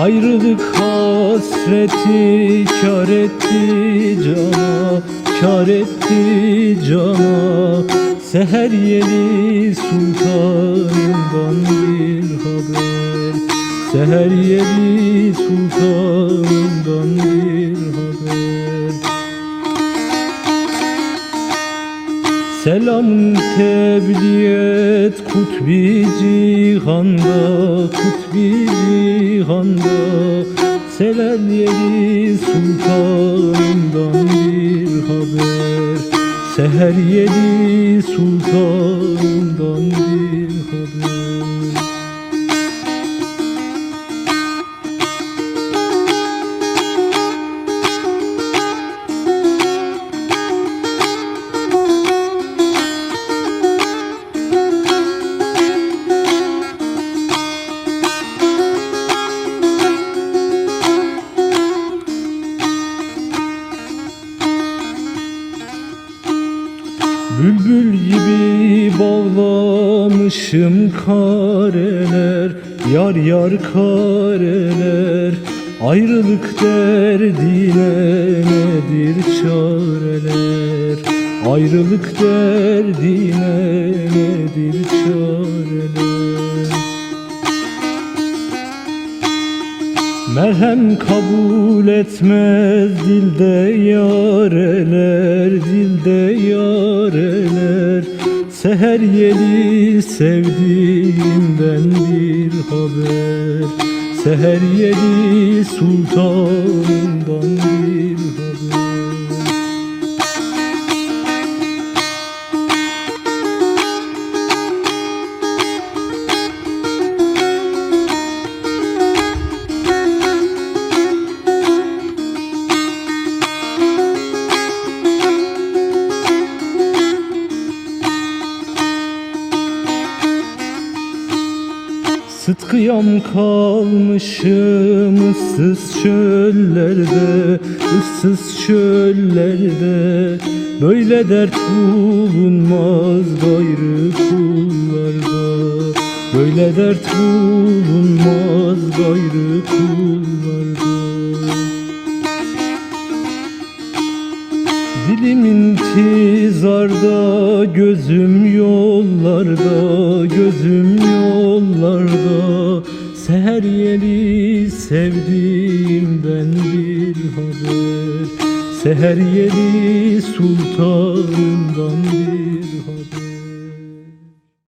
Ayrılık hasreti kar etti cana Kar etti cana. Seher yeli sultanından bir haber. Seher yeli sultanından bir haber Selam tebliğ et kutbi cihanda Kutbi cihanda Seher yeli sultanından bir haber. Seher yeli sultanından bir haber Bülbül gibi bağlamışım kareler Yar yar kareler. Ayrılık derdine nedir çareler? Ayrılık derdine nedir çareler? Merhem kabul etmez dilde yareler, dilde yareler Seher yeli sevdiğimden bir haber. Seher yeli sultandan Sıtkıyam kalmışım ıssız çöllerde ıssız çöllerde. Böyle dert bulunmaz gayrı kullarda. Böyle dert bulunmaz gayrı kullarda Dilim intizarda, gözüm yollarda, gözüm yollarda. Seher yeli sevdiğimden bir haber. Seher yeli sultanımdan bir haber